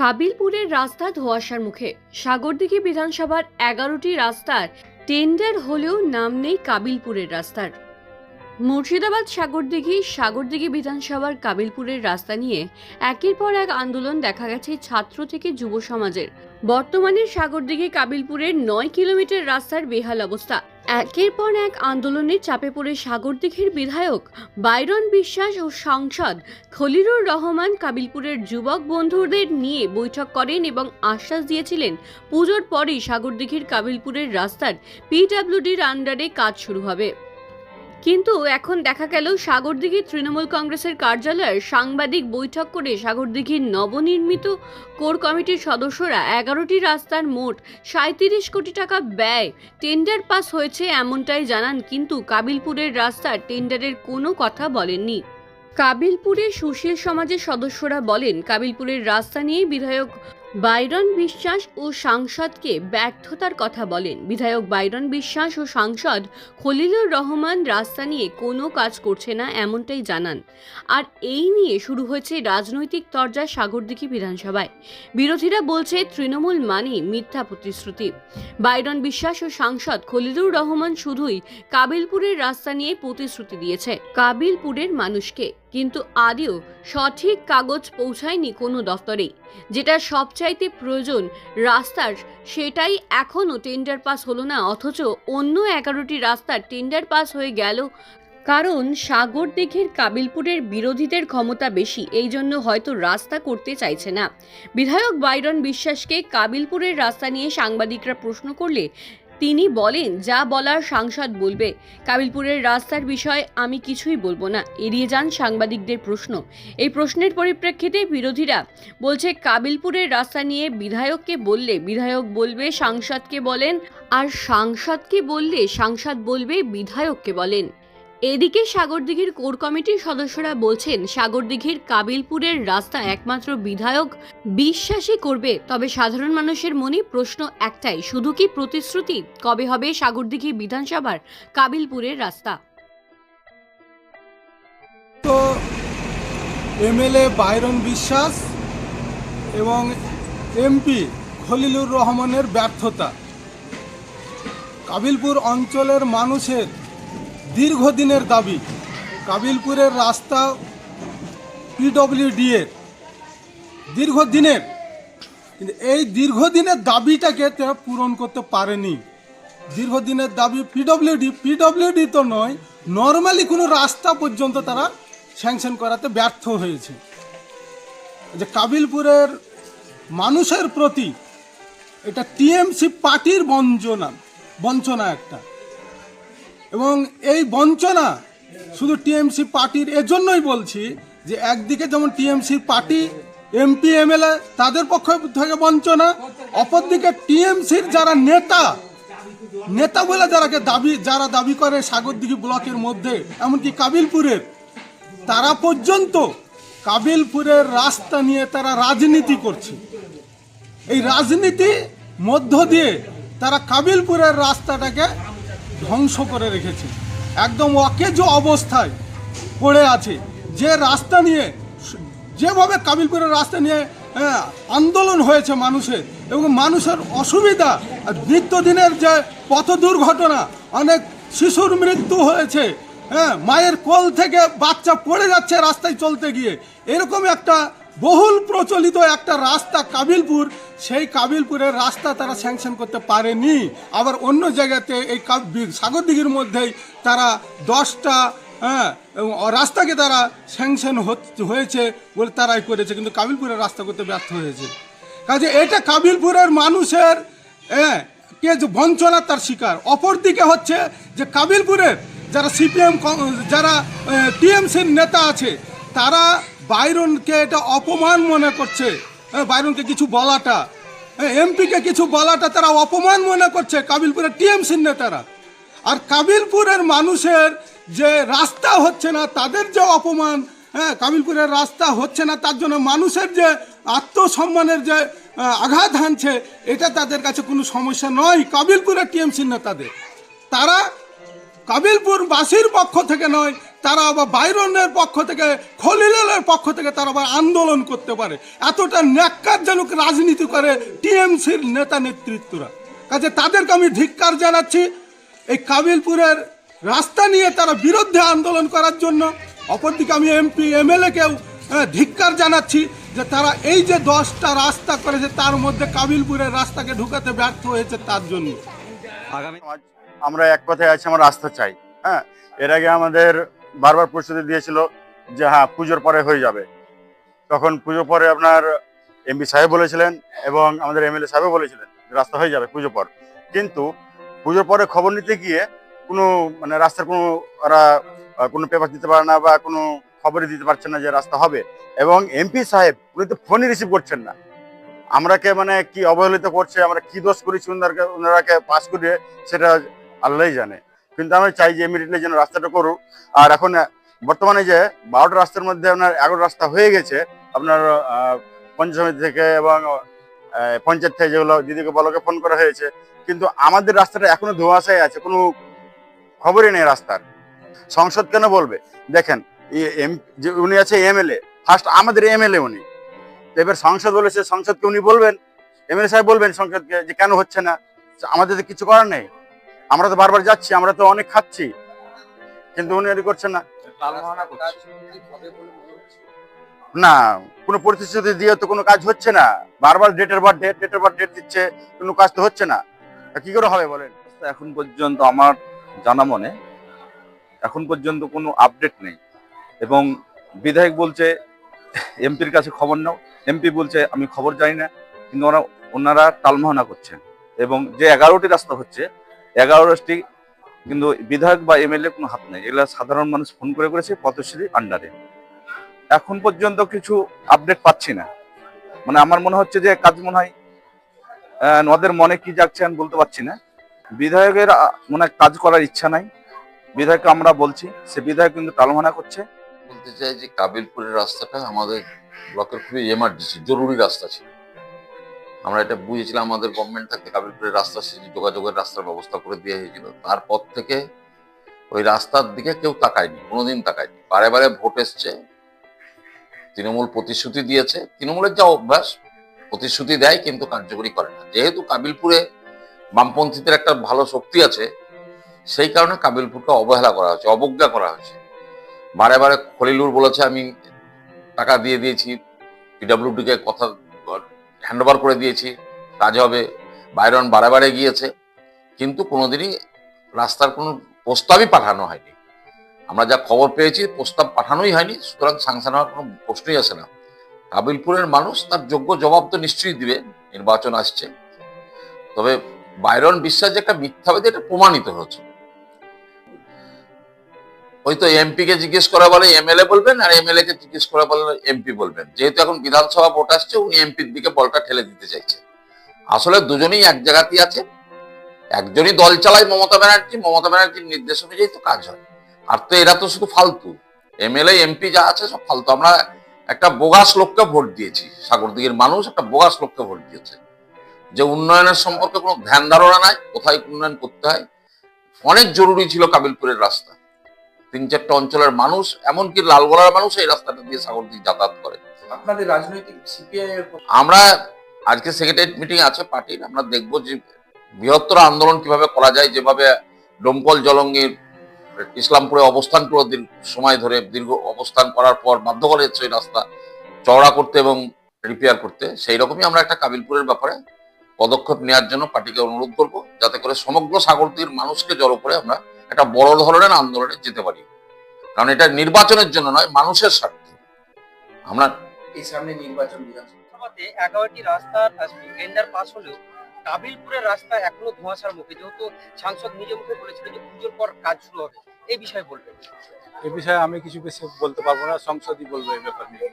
কাবিলপুরের রাস্তা ধোঁয়াশার মুখে। সাগরদিঘি বিধানসভার এগারোটি রাস্তার টেন্ডার হলেও নাম নেই কাবিলপুরের রাস্তার। মুর্শিদাবাদ, সাগরদিঘি সাগরদিঘি বিধানসভার কাবিলপুরের রাস্তা নিয়ে একের পর এক আন্দোলন দেখা গেছে ছাত্র থেকে যুব সমাজের বর্তমানে সাগরদিঘি কাবিলপুরের নয় কিলোমিটার রাস্তার বেহাল অবস্থা। একের পর এক আন্দোলনের চাপে পড়ে সাগরদিঘির বিধায়ক বাইরন বিশ্বাস ও সাংসদ খলিরুর রহমান কাবিলপুরের যুবক বন্ধুদের নিয়ে বৈঠক করেন এবং আশ্বাস দিয়েছিলেন, পুজোর পরেই সাগরদিঘির কাবিলপুরের রাস্তার পিডাব্লিউডির আন্ডারে কাজ শুরু হবে। কিন্তু এখন দেখা গেল সাগরদিঘি তৃণমূল কংগ্রেসের কার্যালয়ে সাংবাদিক বৈঠক করে সাগরদিঘির নবনির্মিত কোর কমিটির সদস্যরা এগারোটি রাস্তার মোট সাঁত্রিশ কোটি টাকা ব্যয়। টেন্ডার পাস হয়েছে এমনটাই জানান, কিন্তু কাবিলপুরের রাস্তার টেন্ডারের কোনো কথা বলেননি। কাবিলপুরে সুশীল সমাজের সদস্যরা বলেন, কাবিলপুরের রাস্তা নিয়ে বিধায়ক বাইরন বিশ্বাস ও সাংসদকে ব্যর্থতার কথা বলেন। বিধায়ক বাইরন বিশ্বাস ও সাংসদ খলিলুর রহমান রাস্তা নিয়ে কোনো কাজ করছে না এমনটাই জানান। আর এই নিয়ে শুরু হয়েছে রাজনৈতিক তরজা সাগরদিঘি বিধানসভায়। বিরোধীরা বলছে তৃণমূল মানে মিথ্যা প্রতিশ্রুতি। বাইরন বিশ্বাস ও সাংসদ খলিলুর রহমান শুধুই কাবিলপুরের রাস্তা নিয়ে প্রতিশ্রুতি দিয়েছে। কাবিলপুরের মানুষকে কিন্তু আদেও সঠিক কাগজ পৌঁছায়নি কোনো দফতরেই যেটা সবচাইতে প্রয়োজন রাস্তার, সেটাই এখনও টেন্ডার পাস হলো না, অথচ অন্য এগারোটি রাস্তার টেন্ডার পাস হয়ে গেল। কারণ সাগর দিঘির কাবিলপুরের বিরোধীদের ক্ষমতা বেশি, এই জন্য হয়তো রাস্তা করতে চাইছে না। বিধায়ক বাইরন বিশ্বাসকে কাবিলপুরের রাস্তা নিয়ে সাংবাদিকরা প্রশ্ন করলে তিনি বলেন, যা বলার সাংসদ বলবে। কাবিলপুরের রাস্তার বিষয়ে আমি কিছুই বলব না। এড়িয়ে যান সাংবাদিকদের প্রশ্ন। এই প্রশ্নের পরিপ্রেক্ষিতে বিরোধীরা বলছে, কাবিলপুরের রাস্তা নিয়ে বিধায়ককে বললে বিধায়ক বলবে, সাংসদকে বলেন, আর সাংসদকে বললে সাংসদ বলবে, বিধায়ককে বলেন। এদিকে সাগরদিঘির কোর কমিটির সদস্যরা বলছেন, সাগরদিঘির কাবিলপুরের রাস্তা একমাত্র বিধায়ক বিশ্বাসই করবে। তবে সাধারণ মানুষের মনে প্রশ্ন একটাই, শুধু কি প্রতিশ্রুতি? কবে হবে সাগরদিঘি বিধানসভার কাবিলপুরের রাস্তা? তো এমএলএ বাইরন বিশ্বাস এবং এমপি খলিলুর রহমানের ব্যর্থতা। কাবিলপুর অঞ্চলের মানুষের দীর্ঘদিনের দাবি, কাবিলপুরের রাস্তা পিডব্লিউডি এর। দীর্ঘদিনের, কিন্তু এই দীর্ঘদিনের দাবিটাকে তারা পূরণ করতে পারেনি। দীর্ঘদিনের দাবি পিডব্লিউডি পিডব্লিউডি তো নয় নর্মালি কোনো রাস্তা পর্যন্ত তারা স্যাংশন করাতে ব্যর্থ হয়েছে। যে কাবিলপুরের মানুষের প্রতি এটা টিএমসি পার্টির বঞ্চনা বঞ্চনা একটা। এবং এই বঞ্চনা শুধু টিএমসি পার্টির এজন্যই বলছি যে একদিকে যেমন টিএমসি পার্টি, এমপি, এমএলএ, তাদের পক্ষ থেকে বঞ্চনা, অপরদিকে টিএমসির যারা নেতা নেতা বলে যারাকে দাবি, যারা দাবি করে সাগরদিঘি ব্লকের মধ্যে, এমনকি কাবিলপুরের, তারা পর্যন্ত কাবিলপুরের রাস্তা নিয়ে তারা রাজনীতি করছে। এই রাজনীতি মধ্য দিয়ে তারা কাবিলপুরের রাস্তাটাকে ধ্বংস করে রেখেছে। একদম অকেজ অবস্থায় পড়ে আছে। যে রাস্তা নিয়ে, যেভাবে কাবিলপুরের রাস্তা নিয়ে আন্দোলন হয়েছে মানুষের, এবং মানুষের অসুবিধা নিত্যদিনের যে পথ দুর্ঘটনা, অনেক শিশুর মৃত্যু হয়েছে হ্যাঁ মায়ের কোল থেকে বাচ্চা পড়ে যাচ্ছে রাস্তায় চলতে গিয়ে, এরকম একটা বহুল প্রচলিত একটা রাস্তা কাবিলপুর সেই কাবিলপুরের রাস্তা তারা স্যাংশন করতে পারেনি। আবার অন্য জায়গাতে এই সাগরদিঘির মধ্যেই তারা দশটা হ্যাঁ রাস্তাকে তারা স্যাংশন হয়েছে বলে তারাই করেছে, কিন্তু কাবিলপুরের রাস্তা করতে ব্যর্থ হয়েছে। কাজে এটা কাবিলপুরের মানুষের হ্যাঁ কে যে বঞ্চনা তার শিকার। অপরদিকে হচ্ছে যে কাবিলপুরের যারা সিপিএম যারা টিএমসির নেতা আছে, তারা বাইরনকে এটা অপমান মনে করছে। বাইরনকে কিছু বলাটা। এমপিকে কিছু বলাটা তারা অপমান মনে করছে কাবিলপুরের টিএমসির নেতারা আর কাবিলপুরের মানুষের যে রাস্তা হচ্ছে না, তাদের যে অপমান হ্যাঁ কাবিলপুরের রাস্তা হচ্ছে না, তার জন্য মানুষের যে আত্মসম্মানের যে আঘাত হানছে, এটা তাদের কাছে কোনো সমস্যা নয় কাবিলপুরের টিএমসির নেতাদের তারা কাবিলপুর বাসীর পক্ষ থেকে নয় তারা আবার বাইরনের পক্ষ থেকে খলিলের পক্ষ থেকে তারা আবার আন্দোলন করতে পারে। এতটা ন্যাক্কারজনক রাজনীতি করে টিএমসির নেতা নেতৃত্বরা। কাজে তাদেরকে আমি ধিক্কার জানাচ্ছি এই কাবিলপুরের রাস্তা নিয়ে তারা বিরুদ্ধে আন্দোলন করার জন্য। অপরদিকে আমি এমপি এমএলএকেও ধিক্কার জানাচ্ছি যে তারা এই যে দশটা রাস্তা করেছে তার মধ্যে কাবিলপুরের রাস্তাকে ঢুকাতে ব্যর্থ হয়েছে তার জন্য। আগামী আমরা এক কথায় আছি আমরা রাস্তা চাই হ্যাঁ। এর আগে আমাদের বারবার প্রস্তুতি দিয়েছিল যে হ্যাঁ পুজোর পরে হয়ে যাবে। তখন পুজোর পরে আপনার এমপি সাহেব বলেছিলেন এবং আমাদের এমএলএ সাহেবও বলেছিলেন রাস্তা হয়ে যাবে পুজো পর। কিন্তু পুজোর পরে খবর নিতে গিয়ে কোনো মানে রাস্তার কোনো ওরা কোনো পেপার দিতে পারে না বা কোনো খবরই দিতে পারছেন না যে রাস্তা হবে। এবং এমপি সাহেব, উনি তো ফোনই রিসিভ করছেন না। আমরাকে মানে কি অবহেলিত করছে, আমরা কি দোষ করেছি ওনারকে, ওনারাকে পাস করিয়ে, সেটা আল্লাহই জানে। কিন্তু আমি চাই যে ইমিডিয়েটলি যেন রাস্তাটা করুক। আর এখন বর্তমানে যে বারোটা রাস্তার মধ্যে আপনার এগারো রাস্তা হয়ে গেছে, আপনার পঞ্চায়েত থেকে এবং পঞ্চায়েত থেকে যেগুলো দিদিকে বলকে ফোন করা হয়েছে, কিন্তু আমাদের রাস্তাটা এখনও ধোঁয়াশায় আছে, কোনো খবরই নেই রাস্তার। সংসদ কেন বলবে? দেখেন যে উনি আছে এমএলএ ফার্স্ট আমাদের এমএলএ উনি। এবার সংসদ বলেছে, সংসদকে উনি বলবেন? এমএলএ সাহেব বলবেন সংসদকে যে কেন হচ্ছে না? আমাদের তো কিছু করার নেই। আমরা তো বারবার যাচ্ছি আমরা তো অনেক খাচ্ছি। কিন্তু উনি এটি করছেন না। না কোনো প্রতিশ্রুতি দিয়ে তো কোনো কাজ হচ্ছে না। বারবার ডেটের পর ডেট ডেটের পর ডেট দিচ্ছে কোনো কাজ তো হচ্ছে না। কি করে হবে বলেন? এখন পর্যন্ত আমার জানা মনে এখন পর্যন্ত কোনো আপডেট নেই। এবং বিধায়ক বলছে এমপির কাছে খবর নাও। এমপি বলছে আমি খবর জানি না। কিন্তু ওরা ওনারা টালমাহানা করছেন। এবং যে এগারোটি রাস্তা হচ্ছে এগারোটি কিন্তু বিধায়ক বা এমএলএ কোনো হাত নেই। এগুলো সাধারণ মানুষ ফোন করে করেছে পথশ্রী আন্ডারে। এখন পর্যন্ত কিছু আপডেট পাচ্ছি না। মানে আমার মনে হচ্ছে যে কাজ মনে হয় ওদের মনে কি যাচ্ছে আমি বলতে পারছি না। বিধায়কের মনে কাজ করার ইচ্ছা নাই। বিধায়ককে আমরা বলছি, সে বিধায়ক কিন্তু টালমানা করছে। বলতে চাই যে কাবিলপুরের রাস্তাটা আমাদের ব্লকের খুবই এমার্জেন্সি জরুরি রাস্তা ছিল। আমরা এটা বুঝেছিলাম, আমাদের গভর্নমেন্ট থাকতে কাবিলপুরের রাস্তা যোগাযোগের রাস্তার ব্যবস্থা করে দেওয়া হয়েছিল। তারপর থেকে ওই রাস্তার দিকে কেউ তাকায়নি, কোনোদিন তাকায়নি। বারে বারে ভোট এসছে, তৃণমূল প্রতিশ্রুতি দিয়েছে। তৃণমূলের যা অভ্যাস, প্রতিশ্রুতি দেয় কিন্তু কার্যকরী করে না। যেহেতু কাবিলপুরে বামপন্থীদের একটা ভালো শক্তি আছে, সেই কারণে কাবিলপুরকে অবহেলা করা হয়েছে, অবজ্ঞা করা হয়েছে। বারে বারে খলিলুর বলেছে, আমি টাকা দিয়ে দিয়েছি পিডাব্লিউডি কে কথা হ্যান্ড ওভার করে দিয়েছি, কাজ হবে। বাইরন বারে গিয়েছে, কিন্তু কোনোদিনই রাস্তার কোনো প্রস্তাবই পাঠানো হয়নি। আমরা যা খবর পেয়েছি, প্রস্তাব পাঠানোই হয়নি, সুতরাং স্যাংশন হওয়ার কোনো প্রশ্নই আসে না। কাবিলপুরের মানুষ তার যোগ্য জবাব তো নিশ্চয়ই দিবে, নির্বাচন আসছে। তবে বাইরন বিশ্বাস যে একটা মিথ্যাবাদী, এটা প্রমাণিত হয়েছে। ওই তো এমপি কে জিজ্ঞেস করা বলে এমএলএ বলবেন আর এমএলএ কে জিজ্ঞেস করা বলে এমপি বলবেন। যেহেতু এখন বিধানসভা ভোট আসছে, উনি এমপির দিকে বলটা ঠেলে দিতে চাইছে আসলে দুজনেই এক জায়গাতেই আছে একজনই দল চালায় মমতা ব্যানার্জি, মমতা ব্যানার্জির নির্দেশ অনুযায়ী তো কাজ হয়। আর তো এরা তো শুধু ফালতু। এমএলএ, এমপি যা আছে সব ফালতু। আমরা একটা বোগাস লোককে ভোট দিয়েছি, সাগরদিঘির মানুষ একটা বোগাস লোককে ভোট দিয়েছে। যে উন্নয়নের সম্পর্কে কোনো ধ্যান ধারণা নাই, কোথায় উন্নয়ন করতে হয়। অনেক জরুরি ছিল কাবিলপুরের রাস্তা। তিন চারটা অঞ্চলের মানুষ এমনকি লালগোলার মানুষ এই রাস্তাটা দিয়ে সাগরদিঘি যাতায়াত করে। আপনাদের রাজনৈতিক সিপিআই আমরা আজকে সেক্রেটারিয়েট মিটিং আছে পার্টির আমরা দেখব যে বৃহত্তর আন্দোলন কীভাবে করা যায় যেভাবে ডোমকল জলঙ্গির ইসলামপুরে অবস্থান করে দীর্ঘ সময় ধরে দীর্ঘ অবস্থান করার পর বাধ্য করে হচ্ছে এই রাস্তা চওড়া করতে এবং রিপেয়ার করতে। সেই রকমই আমরা একটা কাবিলপুরের ব্যাপারে পদক্ষেপ নেওয়ার জন্য পার্টিকে অনুরোধ করব যাতে করে সমগ্র সাগরদ্বীপের মানুষকে জড়ো করে আমরা একটা বড় ধরনের আন্দোলনে যেতে পারি। কারণ এটা নির্বাচনের জন্য নয় মানুষের স্বার্থে। আমরা এই সামনে নির্বাচন বিধানসভা সভাতে এগারোটি রাস্তার টেন্ডার পাস হলেও কাবিলপুরের রাস্তা এখনও ধোঁয়াশার মুখে। যেহেতু সাংসদ নিজে মুখে বলেছিলেন যে পুজোর পর কাজ শুরু হবে এই বিষয়ে বলবেন। এ বিষয়ে আমি কিছু বেশি বলতে পারব না সংসদই বলব এই ব্যাপার নিয়ে।